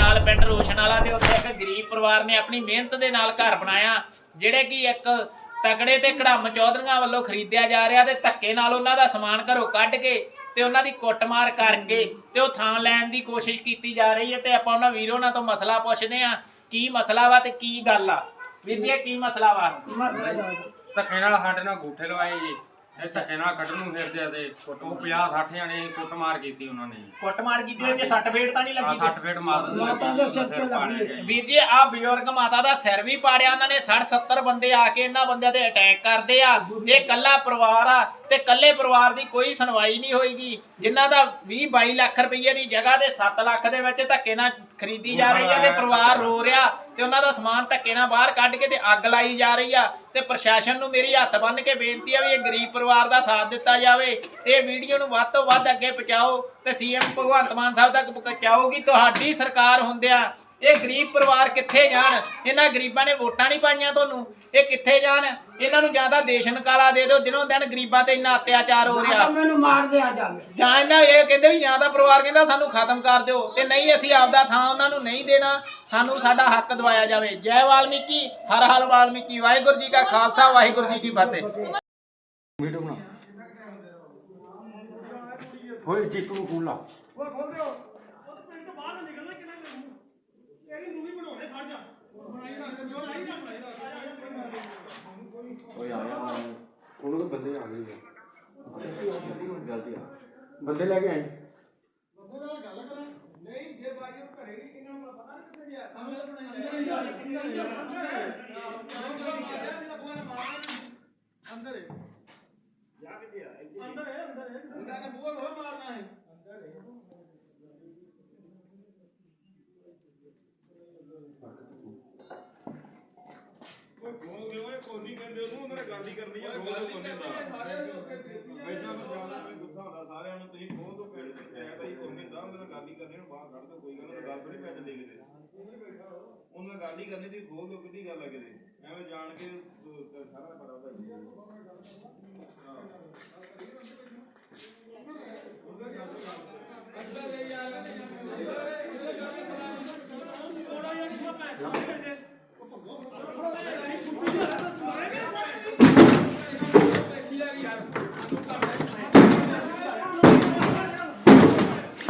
ਨਾਲ, ਪਿੰਡ ਰੋਸ਼ਨ ਵਾਲਾ ਤੇ ਉੱਥੇ ਇੱਕ ਗਰੀਬ ਪਰਿਵਾਰ ਨੇ ਆਪਣੀ ਮਿਹਨਤ ਦੇ ਨਾਲ ਘਰ ਬਣਾਇਆ, ਜਿਹੜੇ ਕਿ ਇੱਕ ਤਕੜੇ ਤੇ ਕੜਮ ਚੌਧਰੀਆਂ ਵੱਲੋਂ ਖਰੀਦਿਆ ਜਾ ਰਿਹਾ ਤੇ ਧੱਕੇ ਨਾਲ ਉਹਨਾਂ ਦਾ ਸਮਾਨ ਘਰੋਂ ਕੱਢ ਕੇ ਤੇ ਉਹਨਾਂ ਦੀ ਕੁੱਟਮਾਰ ਕਰਕੇ ਤੇ ਉਹ ਥਾਂ ਲੈਣ ਦੀ ਕੋਸ਼ਿਸ਼ ਕੀਤੀ ਜਾ ਰਹੀ ਹੈ ਤੇ ਆਪਾਂ ਉਹਨਾਂ ਵੀਰੋ ਨਾਲ ਤੋਂ ਮਸਲਾ ਪੁੱਛਦੇ ਆ ਕੀ ਮਸਲਾ ਵਾ ਤੇ ਕੀ ਗੱਲ ਆ? ਵੀਰ ਜੀ ਕੀ ਮਸਲਾ ਵਾ? ਧੱਕੇ ਨਾਲ ਸਾਡੇ ਨਾਲ ਗੂਠੇ ਲਵਾਏ ਜੀ। ਤੇ ਧੱਕੇ ਨਾਲ ਕੱਢਣ ਨੂੰ ਫਿਰਦੇ ਆ ਤੇ ਉਹ 50 60 ਜਾਣੇ ਕੁੱਟਮਾਰ ਕੀਤੀ ਉਹਨਾਂ ਨੇ। ਕੁੱਟਮਾਰ ਕੀਤੀ ਵਿੱਚ ਸੱਟ ਫੇਟ ਤਾਂ ਨਹੀਂ ਆ ਲੱਗੀ 60 ਫੇਟ ਮਾਤਾ ਦੇ ਮਾਤਾ ਦੇ ਸਿਰ ਤੇ ਲੱਗੀ। ਹੈ। ਵੀਰ ਜੀ ਆ ਬਜ਼ੁਰਗ ਮਾਤਾ ਦਾ ਸਿਰ ਵੀ ਪਾੜਿਆ ਉਹਨਾਂ ਨੇ 60 70 ਬੰਦੇ ਆ ਕੇ ਇਹਨਾਂ ਬੰਦਿਆਂ ਤੇ ਅਟੈਕ ਕਰਦੇ ਆ। ਇਹ ਕੱਲਾ ਪਰਿਵਾਰ ਆ ਤੇ ਕੱਲੇ ਪਰਿਵਾਰ ਦੀ ਕੋਈ ਸੁਣਵਾਈ ਨਹੀਂ ਹੋਏਗੀ ਜਿਨ੍ਹਾਂ ਦਾ 20 22 ਲੱਖ ਰੁਪਏ ਦੀ ਜਗ੍ਹਾ ਦੇ 7 ਲੱਖ ਦੇ ਵਿੱਚ ਧੱਕੇ ਨਾਲ ਖਰੀਦੀ ਜਾ ਰਹੀ ਆ ਤੇ ਪਰਿਵਾਰ ਰੋ ਰਿਹਾ ਤੇ ਉਹਨਾਂ ਦਾ ਸਮਾਨ ਧੱਕੇ ਨਾਲ ਬਾਹਰ ਕੱਢ ਕੇ ਤੇ ਅੱਗ ਲਾਈ ਜਾ ਰਹੀ ਆ। ਤੇ ਪ੍ਰਸ਼ਾਸਨ ਨੂੰ ਮੇਰੀ ਹੱਥ ਬੰਨ ਕੇ ਬੇਨਤੀ ਆ ਵੀ ਇਹ ਗਰੀਬ ਪਰਿਵਾਰ ਦਾ ਸਾਥ ਦਿੱਤਾ ਜਾਵੇ। ਤੇ ਇਹ ਵੀਡੀਓ ਨੂੰ ਵੱਧ ਤੋਂ ਵੱਧ ਅੱਗੇ ਪਹੁੰਚਾਓ ਤੇ ਸੀਐਮ ਭਗਵੰਤ ਮਾਨ ਸਾਹਿਬ ਤੱਕ ਪਹੁੰਚਾਓ ਕਿ ਤੁਹਾਡੀ ਸਰਕਾਰ ਹੁੰਦਿਆਂ ਇਹ ਗਰੀਬ ਪਰਿਵਾਰ ਕਿੱਥੇ ਜਾਣ? ਇਹਨਾਂ ਗਰੀਬਾਂ ਨੇ ਵੋਟਾਂ ਨਹੀਂ ਪਾਈਆਂ ਤੁਹਾਨੂੰ। ਇਹ ਕਿੱਥੇ ਜਾਣ? ਇਹਨਾਂ ਨੂੰ ਜ਼ਿਆਦਾ ਦੇਸ਼ ਨਿਕਾਲਾ ਦੇ ਦਿਓ। ਦਿਨੋਂ ਦਿਨ ਗਰੀਬਾਂ ਤੇ ਇੰਨਾ ਅਤਿਆਚਾਰ ਹੋ ਰਿਹਾ। ਤਾਂ ਮੈਨੂੰ ਮਾਰ ਦੇ ਆ ਜਾਵੇ। ਜਾਂ ਇਹਨਾਂ ਇਹ ਕਹਿੰਦੇ ਵੀ ਜਾਂ ਤਾਂ ਪਰਿਵਾਰ ਕਹਿੰਦਾ ਸਾਨੂੰ ਖਤਮ ਕਰ ਦਿਓ। ਤੇ ਨਹੀਂ ਅਸੀਂ ਆਪਦਾ ਥਾਂ ਉਹਨਾਂ ਨੂੰ ਨਹੀਂ ਦੇਣਾ। ਸਾਨੂੰ ਸਾਡਾ ਹੱਕ ਦਵਾਇਆ ਜਾਵੇ। ਜੈ ਵਾਲਮੀਕੀ ਹਰ ਹਰ ਵਾਲਮੀਕੀ। ਵਾਹਿਗੁਰੂ ਜੀ ਕਾ ਖਾਲਸਾ ਵਾਹਿਗੁਰੂ ਜੀ ਕੀ ਫਤਿਹ। ਵੀਡੀਓ ਬਣਾ। ਹੋਏ ਚੀਕੂ ਨੂੰ ਖੋਲਾ ਓਏ ਆਇਆ ਉਹਨੂੰ ਤਾਂ ਬੰਦੇ ਆ ਗਏ ਜਲਦੀ ਆ ਬੰਦੇ ਲੈ ਕੇ ਆਏ ਕੋਨੀ ਉਹਨਾਂ ਹੀ ਕਰਨੀ ਆ ਗੱਲ ਹੀ ਕਰਨੀ ਆ। ਸਾਰਿਆਂ ਨੂੰ ਐਦਾਂ ਮਰਜ਼ਾਦਾ ਕੋਈ ਗੁੱਸਾ ਹੁੰਦਾ ਸਾਰਿਆਂ ਨੂੰ ਤੁਸੀਂ ਖੋਲ ਦੋ ਪਿੰਡ ਚ ਕਹਿ ਤਾਂ ਹੀ ਕੋਨੀ ਦਾ ਉਹਨਾਂ ਨਾਲ ਗੱਲ ਹੀ ਕਰਨੀ ਨੂੰ ਬਾਹਰ ਕੱਢ ਦੋ ਕੋਈ ਗੱਲ ਨਹੀਂ ਗੱਲ ਥੋੜੀ ਪੈਸੇ ਦੇ ਕਿਤੇ। ਉਹਨਾਂ ਨਾਲ ਗੱਲ ਹੀ ਕਰਨੀ ਤੁਸੀਂ ਖੋਲ ਦੋ ਕਿੱਡੀ ਗੱਲ ਆ ਕਿਤੇ। ਐਵੇਂ ਜਾਣ ਕੇ ਸਾਰਾ ਪਤਾ ਹੁੰਦਾ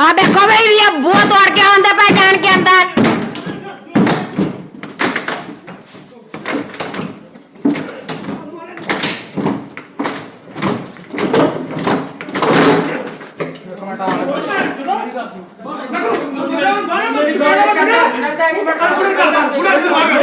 ਆ ਦੇਖੋ ਬਈ ਵੀ ਆ ਬੂਹਾ ਤੋੜ ਕੇ ਆਉਂਦੇ ਪਿਆ ਜਾਣ ਕੇ ਅੰਦਰ ਬੜਾ ਬੜਾ ਬੜਾ ਬੜਾ ਬੜਾ ਬੜਾ